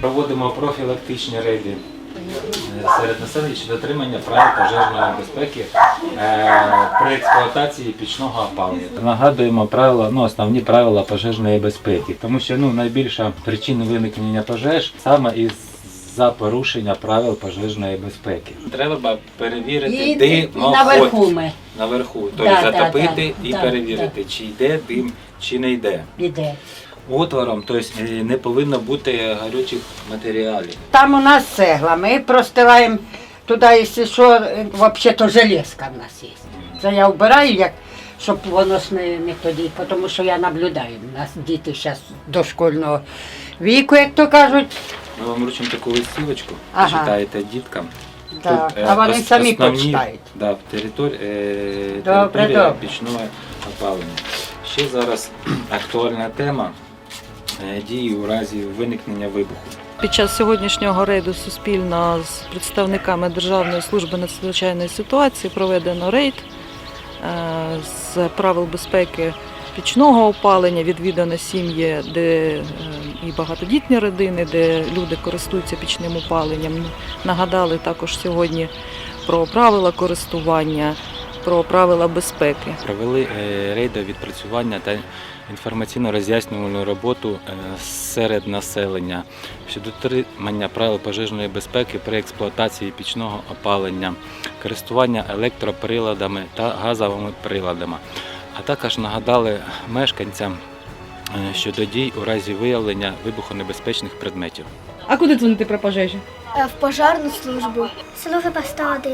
Проводимо профілактичні рейди е, серед населення щодо дотримання правил пожежної безпеки е, при експлуатації пічного опалення. Нагадуємо правила, ну основні правила пожежної безпеки, тому що ну найбільша причина виникнення пожеж саме із за порушення правил пожежної безпеки. Треба перевірити І, дим наверху ми наверху, тобто Да, да, затопити да, і да, перевірити, чи йде дим, чи не йде. іде. Отвором, тобто е, не повинно бути горючих матеріалів. Там у нас цегла, ми простилаємо туди, якщо що, е, взагалі-то железка в нас є. Це я вбираю, як, щоб воно не, не тоді, тому що я наблюдаю. У нас діти зараз дошкольного віку, як то кажуть. Ми вам вручимо таку листівочку, Ага. читаєте діткам. Да. е, А вони ос- самі основні, почитають. Да, територія, е, Добре, територія добре. пічного опалення. Ще зараз актуальна тема е, дії у разі виникнення вибуху. Під час сьогоднішнього рейду суспільно з представниками Державної служби надзвичайної ситуації проведено рейд е, з правил безпеки пічного опалення, відвідано сім'ї, де е, і багатодітні родини, де люди користуються пічним опаленням. Нагадали також сьогодні про правила користування, про правила безпеки. Провели е, рейдове відпрацювання та інформаційно-роз'яснювальну роботу е, серед населення щодо дотримання правил пожежної безпеки при експлуатації пічного опалення, користування електроприладами та газовими приладами, а також нагадали мешканцям е, щодо дій у разі виявлення вибухонебезпечних предметів. А куди дзвонити про пожежі? В пожарну службу. Село Випаста 1.